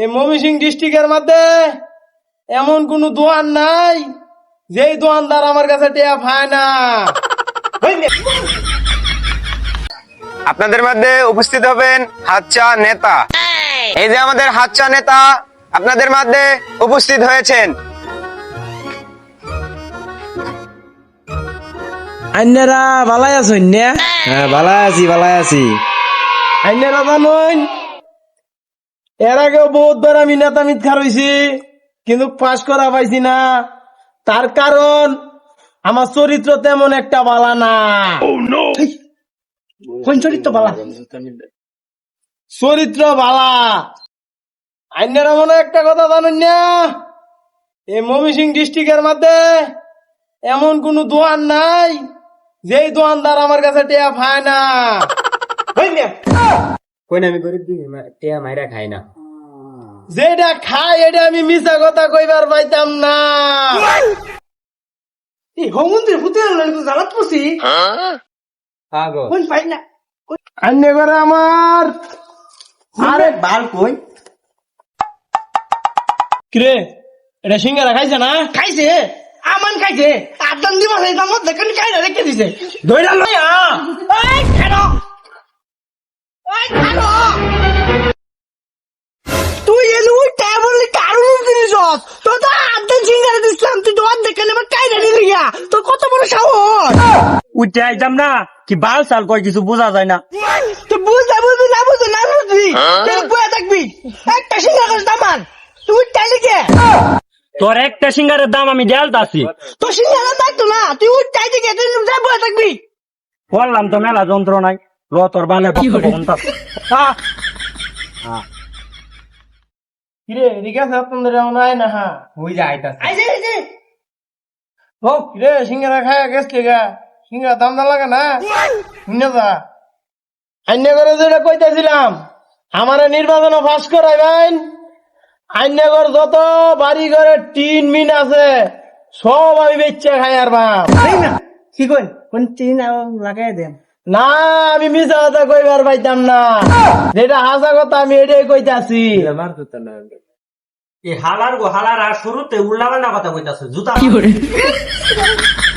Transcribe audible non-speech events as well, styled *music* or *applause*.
এই ময়মনসিং ডিস্ট্রিক্টের মধ্যে এমন কোন দোয়ান নাই যেই দোয়ানদার আমার কাছে টেয়া পায় না। আপনাদের মধ্যে উপস্থিত হবেন হাচ্চা নেতা। এই যে আমাদের হাচ্চা নেতা আপনাদের মধ্যে উপস্থিত হয়েছেন। আন্যারা ভালাই আছেন না? হ্যাঁ ভালাই আছি ভালাই আছি। আইনেরা জানুন এর আগেও বহুতবার আমি নেতা মিথ্যা রয়েছি কিন্তু পাশ করা পাইছি না। তার কারণ আমার চরিত্র তেমন একটা বালা না। কোন চরিত্র বালা? চরিত্র বালা। আইনেরা মনে একটা কথা জানুন না? এই ময়মনসিং ডিস্ট্রিক্টের মধ্যে এমন কোন দোয়ান নাই যেই দোয়ানদার আমার কাছে টেয়া পায় না। কই আমি গরিব দিই টিয়া মাইরা খাই না। যেটা খাই এটা আমি মিছা কথা কইবার পাইতাম না। এই হমন্দির হুতে জ্বালাত পড়ছি? কোন পাই না আন্নে করে আমার। আরে বাল কই? কিরে এটা সিঙ্গারা খাইছে না? খাইছে আমান খাইছে। আদান এই দামত দেখেন খাইলে রেখে দিছে। ধৈরা লইয়া। উঠে আইতাম না কি বাল সাল কই কিছু বোঝা যায় না। তুই বুঝতে বুঝবি না বুঝবি না বুঝবি? তুই বয়ে থাকবি? একটা সিঙ্গারের দামান তুই টাইলি কে? তোর একটা সিঙ্গারের দাম আমি দেয়ালতাছি তো সিঙ্গারা থাকতো না তুই উঠ টাইলি কে? তুই যা বয়ে থাকবি। বললাম তো মেলা যন্ত্রণাই র তোর বালে কিরে এদিকে আছে আপনাদের না হ্যাঁ। হই যায় আইতাছে। ও কিরে সিঙ্গারা খায় গেছে গা? সিঙ্গারা দাম না লাগে না? শুনে যা। আইনে করে যেটা কইতেছিলাম আমার নির্বাচন পাস করাইবেন। আইনগর যত বাড়ি ঘরে টিন মিন আছে সব আমি বেচে খাই আর বাপ। কি কই? কোন লাগাই দেন। না আমি মিছা কথা কইবার পাইতাম না। যেটা হাসা কথা আমি এটাই কইতাছি। এই হালার গো হালার আর শুরুতে উল্লাবাল্লা কথা কইতাছে জুতা *laughs*